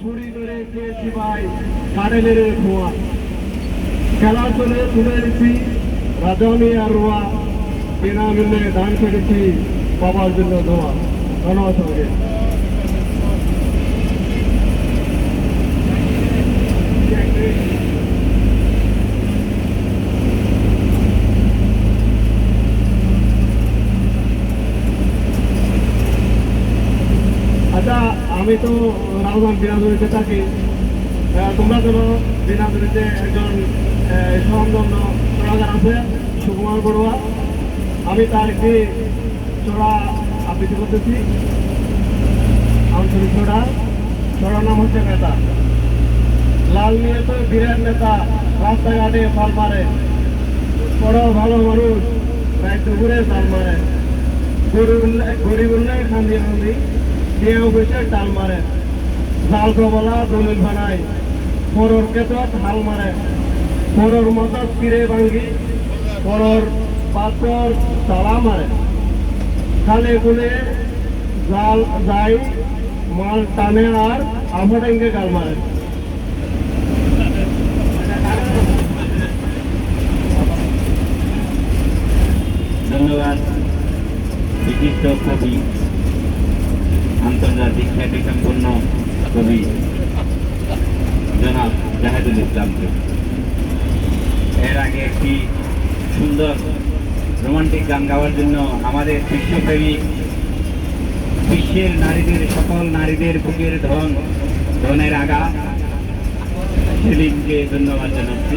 চুরি করে খেয়েছি ভাই কারেলের খোয়া। খেলা জন্য তুলে এনেছি রাজনী আর রোয়া। কেনা মিলে ধান কেটেছি, বাবার জন্য ধোয়া। ধন্যবাদ আচ্ছা আমি তো রাজধান দিনাজপুরিতে থাকি তোমরা তো দিনাজপুরিতে একজন স্বনামধন্য চড়াগার আছে, সুকুমার বড়ুয়া। আমি তার একটি চড়া আবৃত্তি করতেছি। আঞ্চলিক চড়া চড়ার নাম হচ্ছে নেতা লাল নিয়ে তো বীরের নেতা, রাস্তাঘাটে ফাল মারে। বড় ভালো মানুষ রাত দুপুরে তাল মারে। গরিব গরিব উল্লেখ খান্দি কেউ বসে টাল মারে। জাল কবলা দলিল বানায়। পরর কেতত হাল মারে। পরর মতো ফিরে ভাঙ্গি পরর পাথর তালা মারে। খালে গুলে জাল যাই মাল টানে আর আফাটেঙ্গে গাল মারে। ধন্যবাদ। বিশিষ্ট কবি আন্তর্জাতিক খ্যাতিসম্পন্ন কবি জনাব জাহেদুল ইসলামকে। এর আগে একটি সুন্দর রোমান্টিক গান গাওয়ার জন্য আমাদের বিশ্বপ্রেমিক বিশ্বের নারীদের, সকল নারীদের বুকের ধন, ধনের আগা সেলিমকে ধন্যবাদ জানাচ্ছি।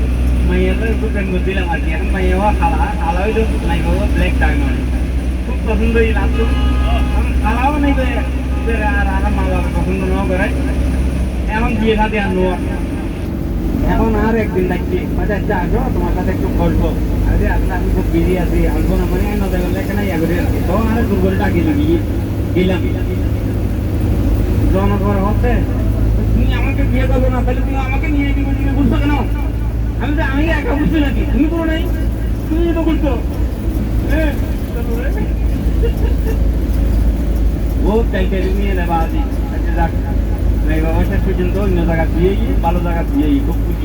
মাইয়াটা একটু করে দিলাম আর কি এখন মাইয়া খালা খালা হইল নাই বাবা ব্ল্যাক ডায়মন্ড খুব পছন্দ এই নাচ খালাও নাই করে এদের আর আমার মা বাবা পছন্দ না করে এমন বিয়ে সাথে আনলো এখন আর একদিন ডাকছি আচ্ছা আচ্ছা আসো তোমার সাথে একটু গল্প আরে আসলে আমি খুব বিজি আছি। আসব না মানে নদে বললে এখানে ইয়া করে রাখি তখন আর দুর্বল ডাকি দিবি গেলাম করা হচ্ছে তুমি আমাকে বিয়ে করব না, তাহলে তুমি আমাকে নিয়ে তুমি বুঝছ কেন? আমি তো আমি একা বুঝছি নাকি তুমি করো নাই। তুমি তো করছ। হ্যাঁ? ও চাইতে নিয়ে নেবা আছি আচ্ছা যাক বাবা শেষ পর্যন্ত অন্য জায়গা দিয়ে ভালো জায়গা দিয়ে খুব খুশি।